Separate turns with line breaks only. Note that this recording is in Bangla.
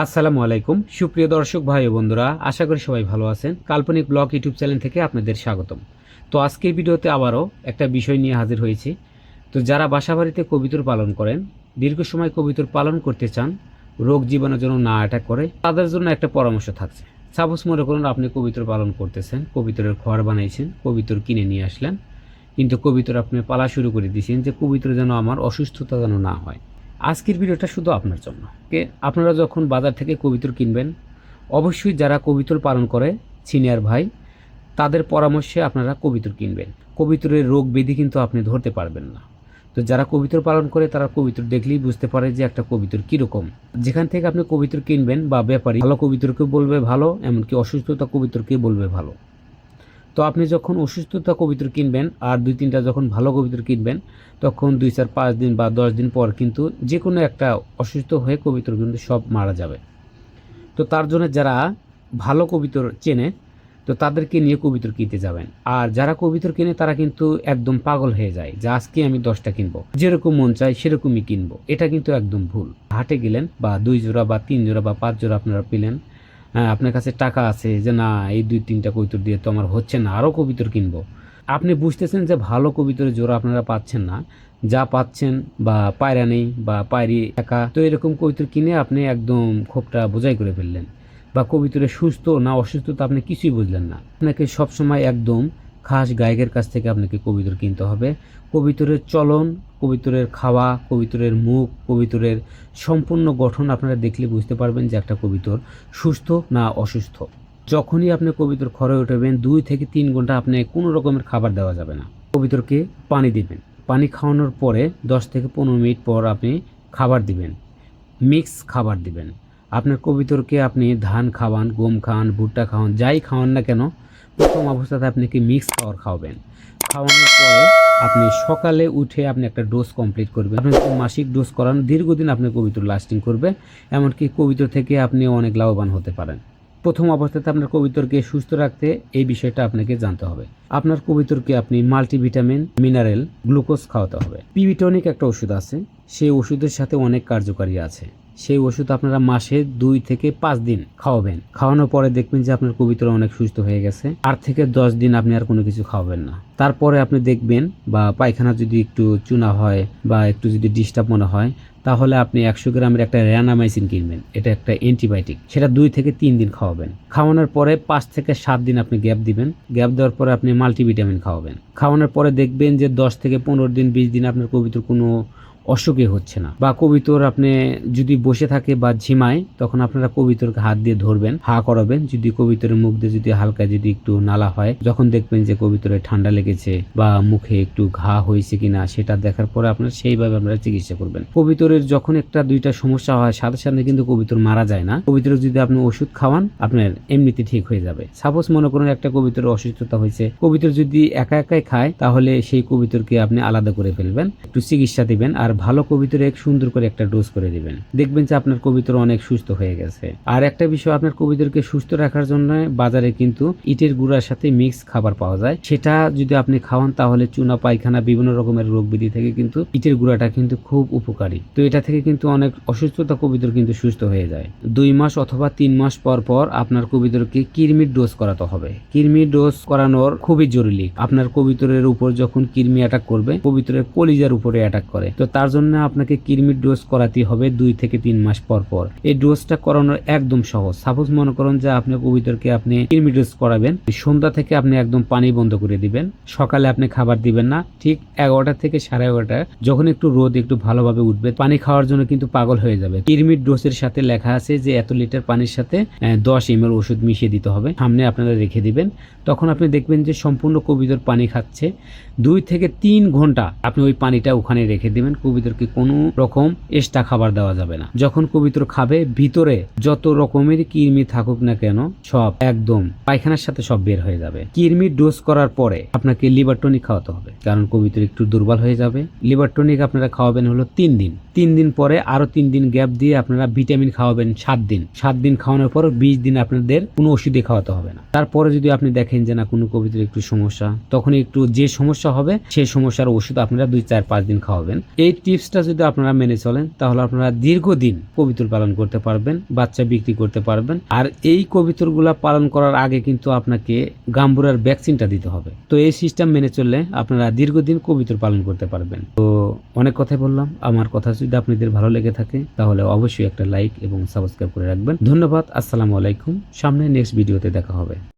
আসসালামু আলাইকুম। সুপ্রিয় দর্শক, ভাই ও বন্ধুরা, আশা করি সবাই ভালো আছেন। কাল্পনিক ব্লগ ইউটিউব চ্যানেল থেকে আপনাদের স্বাগতম। তো আজকের ভিডিওতে আবারও একটা বিষয় নিয়ে হাজির হয়েছি। তো যারা বাসাবাড়িতে কবিতর পালন করেন, দীর্ঘ সময় কবিতর পালন করতে চান, রোগ জীবাণু যেন না অ্যাটাক করে, তাদের জন্য একটা পরামর্শ থাকছে। সাপোজ মনে করুন আপনি কবিতর পালন করতেছেন, কবিতরের ঘর বানাইছেন, কবিতর কিনে নিয়ে আসলেন। কিন্তু কবিতর আপনি পালা শুরু করে দিয়েছেন যে কবিতর যেন আমার অসুস্থতা যেন না হয়। আজকের ভিডিওটা শুধু আপনার জন্য কে আপনারা যখন বাজার থেকে কবিতর কিনবেন, অবশ্যই যারা কবিতর পালন করে, সিনিয়র ভাই, তাদের পরামর্শে আপনারা কবিতর কিনবেন। কবিতরের রোগ ব্যাধি কিন্তু আপনি ধরতে পারবেন না। তো যারা কবিতর পালন করে, তারা কবিতর দেখলেই বুঝতে পারে যে একটা কবিতর কীরকম। যেখান থেকে আপনি কবিতর কিনবেন বা ব্যাপারী, ভালো কবিতরকে বলবে ভালো, এমনকি অসুস্থতা কবিতরকে বলবে ভালো। তো আপনি যখন অসুস্থতা কবিতর কিনবেন আর দুই তিনটা যখন ভালো কবিতর কিনবেন, তখন দুই চার পাঁচ দিন বা দশ দিন পর কিন্তু যে কোনো একটা অসুস্থ হয়ে কবিতর কিন্তু সব মারা যাবে। তো তার জন্য যারা ভালো কবিতর চেনে, তো তাদেরকে নিয়ে কবিতর কিনতে যাবেন। আর যারা কবিতর কিনে, তারা কিন্তু একদম পাগল হয়ে যায় যে আজকে আমি দশটা কিনবো। যেরকম মন চাই সেরকমই কিনবো। এটা কিন্তু একদম ভুল। হাটে গেলেন বা দুই জোড়া বা তিন জোড়া বা পাঁচ জোড়া আপনারা পেলেন হ্যাঁ আপনার কাছে টাকা আছে যে, না, এই দুই, তিনটা কবিতর দিয়ে তো আমার হচ্ছে না আরও কবিতর কিনবো। আপনি বুঝতেছেন যে, ভালো কবিতরের জোড়া আপনারা পাচ্ছেন না। যা পাচ্ছেন বা পায়রা নেই বা পায়রি টাকা তো এরকম কবিতর কিনে আপনি একদম ক্ষোভটা বোঝাই করে ফেললেন। বা কবিতরে সুস্থ না অসুস্থতা আপনি কিছুই বুঝলেন না। আপনাকে সবসময় একদম খাস গায়কের কাছ থেকে আপনাকে কবিতর কিনতে হবে। কবিতরের চলন, কবিতরের খাওয়া, কবিতরের মুখ, কবিতরের সম্পূর্ণ গঠন আপনারা দেখলে বুঝতে পারবেন যে একটা কবিতর সুস্থ না অসুস্থ। যখনই আপনি কবিতর খরে উঠবেন, দুই থেকে তিন ঘণ্টা আপনি কোনো রকমের খাবার দেওয়া যাবে না। কবিতরকে পানি দিবেন। পানি খাওয়ানোর পরে দশ থেকে পনেরো মিনিট পর আপনি খাবার দিবেন। মিক্স খাবার দিবেন। আপনার কবিতরকে আপনি ধান খাওয়ান, গম খাওয়ান, ভুট্টা খাওয়ান, যাই খাওয়ান না কেন প্রথম অবস্থাতে আপনাকে মিক্স খাবার খাওয়াবেন? খাওয়ানোর পরে আপনি সকালে উঠে আপনি একটা ডোজ কমপ্লিট করবেন। আপনি মাসিক ডোজ করান দীর্ঘদিন আপনার কবিতর লাস্টিং করবে, এমনকি কবিতর থেকে আপনি অনেক লাভবান হতে পারেন। প্রথম অবস্থাতে আপনার কবিতরকে সুস্থ রাখতে এই বিষয়টা আপনাকে জানতে হবে। আপনার কবিতরকে আপনি মাল্টিভিটামিন মিনারেল গ্লুকোজ খাওয়াতে হবে। পিভিটনিক একটা ওষুধ আছে, সেই ওষুধের সাথে অনেক কার্যকারী আছে। সেই ওষুধ আপনারা মাসে দুই থেকে পাঁচ দিন খাওয়াবেন। খাওয়ানোর পরে দেখবেন যে আপনার কবিতর অনেক সুস্থ হয়ে গেছে। আট থেকে দশ দিন আপনি আর কোনো কিছু খাওয়াবেন না। তারপরে আপনি দেখবেন বা পায়খানা যদি একটু চুনা হয় বা একটু যদি ডিস্টার্ব মনে হয়, তাহলে আপনি একশো গ্রামের একটা র্যানামাইসিন কিনবেন। এটা একটা অ্যান্টিবায়োটিক। সেটা দুই থেকে তিন দিন খাওয়াবেন। খাওয়ানোর পরে পাঁচ থেকে সাত দিন আপনি গ্যাপ দিবেন। গ্যাপ দেওয়ার পরে আপনি মাল্টিভিটামিন খাওয়াবেন। খাওয়ানোর পরে দেখবেন যে দশ থেকে পনেরো দিন, বিশ দিন আপনার কবিতর কোনো অসুখে হচ্ছে না। বা কবিতর আপনি যদি বসে থাকে বা ঝিমায়, তখন আপনারা কবিতরকে হাত দিয়ে ধরবেন, হা করাবেন। যদি কবিতরের মুখ দিয়ে যদি হালকা যদি একটু নালা হয়, যখন দেখবেন যে কবিতরে ঠান্ডা লেগেছে বা মুখে একটু ঘা হয়েছে কিনা, সেটা দেখার পরে আপনারা সেইভাবে আপনারা চিকিৎসা করবেন। কবিতরের যখন একটা দুইটা সমস্যা হয়, সাথে সাথে কিন্তু কবিতর মারা যায় না। কবিতর যদি আপনি ওষুধ খাওয়ান, আপনার এমনিতে ঠিক হয়ে যাবে। সাপোজ মনে করুন একটা কবিতর অসুস্থতা হয়েছে, কবিতর যদি একা একাই খায়, তাহলে সেই কবিতরকে আপনি আলাদা করে ফেলবেন, একটু চিকিৎসা দিবেন। আর ভালো কবিতরে এক সুন্দর করে একটা ডোজ করে দিবেন। দেখবেন যে আপনার কবিতর অনেক সুস্থ হয়ে গেছে। আর একটা বিষয়, আপনার কবিতরকে সুস্থ রাখার জন্য বাজারে কিন্তু ইটের গুঁড়ার সাথে মিক্স খাবার পাওয়া যায়। সেটা যদি আপনি খাওয়ান, তাহলে চুনা, পায়খানা, বিভিন্ন রকমের রোগ বিধি থেকে কিন্তু ইটের গুঁড়াটা কিন্তু খুব উপকারী। তো এটা থেকে কিন্তু অনেক অসুস্থতা কবিতর কিন্তু সুস্থ হয়ে যায়। দুই মাস অথবা তিন মাস পর পর আপনার কবিতরকে কিরমির ডোজ করাতে হবে। কিরমির ডোজ করানোর খুবই জরুরি। আপনার কবিতরের উপর যখন কিরমি অ্যাটাক করবে কবিতরের কলিজার উপরে অ্যাটাক করে। তো তার জন্য আপনাকে কিরমির ডোজ করাতে হবে দুই থেকে তিন মাস পর পর। এই ডোজটা করানোর একদম সহজ। সাপোজ মনে করুন যে আপনি কবিতরকে আপনি কিরমি ডোজ করাবেন, সন্ধ্যা থেকে আপনি একদম পানি বন্ধ করে দিবেন, সকালে আপনি খাবার দিবেন না, ঠিক এগারোটা থেকে সাড়ে এগারোটা, যখন একটু রোদ একটু ভালোভাবে উঠবে, পানি খাওয়ার জন্য কিন্তু পাগল হয়ে যাবে। কিরমির ডোজের সাথে লেখা আছে যে এত লিটার পানির সাথে দশ এম এল ওষুধ মিশিয়ে দিতে হবে। সামনে আপনারা রেখে দিবেন। তখন আপনি দেখবেন যে সম্পূর্ণ কবিতর পানি খাচ্ছে। দুই থেকে তিন ঘণ্টা আপনি ওই পানিটা ওখানে রেখে দিবেন। কবিতরকে কোনো রকম এক্সট্রা খাবার দেওয়া যাবে না। যখন কবিতর খাবে, ভিতরে যত রকমের কৃমি থাকুক না কেন, সব একদম পায়খানার সাথে সব বের হয়ে যাবে। কৃমির ডোজ করার পরে আপনাকে লিভার টনিক খাওয়াতে হবে, কারণ কবিতর একটু দুর্বল হয়ে যাবে। লিভার টনিক আপনারা খাওয়াবেন হলো তিন দিন। তিন দিন পরে আরও তিন দিন গ্যাপ দিয়ে আপনারা ভিটামিন খাওয়াবেন সাত দিন। সাত দিন খাওয়ানোর পর বিশ দিন আপনাদের কোনো ওষুধে খাওয়াতে হবে না। তারপরে যদি আপনি দেখেন যে না, কোনো কবিতার একটু সমস্যা, তখন একটু যে সমস্যা হবে, সেই সমস্যার ওষুধ আপনারা দুই, চার, পাঁচ দিন খাওয়াবেন। এই টিপসটা যদি আপনারা মেনে চলেন, তাহলে আপনারা দীর্ঘদিন কবিতর পালন করতে পারবেন, বাচ্চা বিক্রি করতে পারবেন। আর এই কবিতরগুলা পালন করার আগে কিন্তু আপনাকে গাম্বুরার ভ্যাকসিনটা দিতে হবে। তো এই সিস্টেম মেনে চললে আপনারা দীর্ঘদিন কবিতর পালন করতে পারবেন। তো অনেক কথাই বললাম। আমার কথা যদি আপনাদের ভালো লেগে থাকে, তাহলে অবশ্যই একটা লাইক এবং সাবস্ক্রাইব করে রাখবেন। ধন্যবাদ, আসসালামু আলাইকুম। সামনে নেক্সট ভিডিওতে দেখা হবে।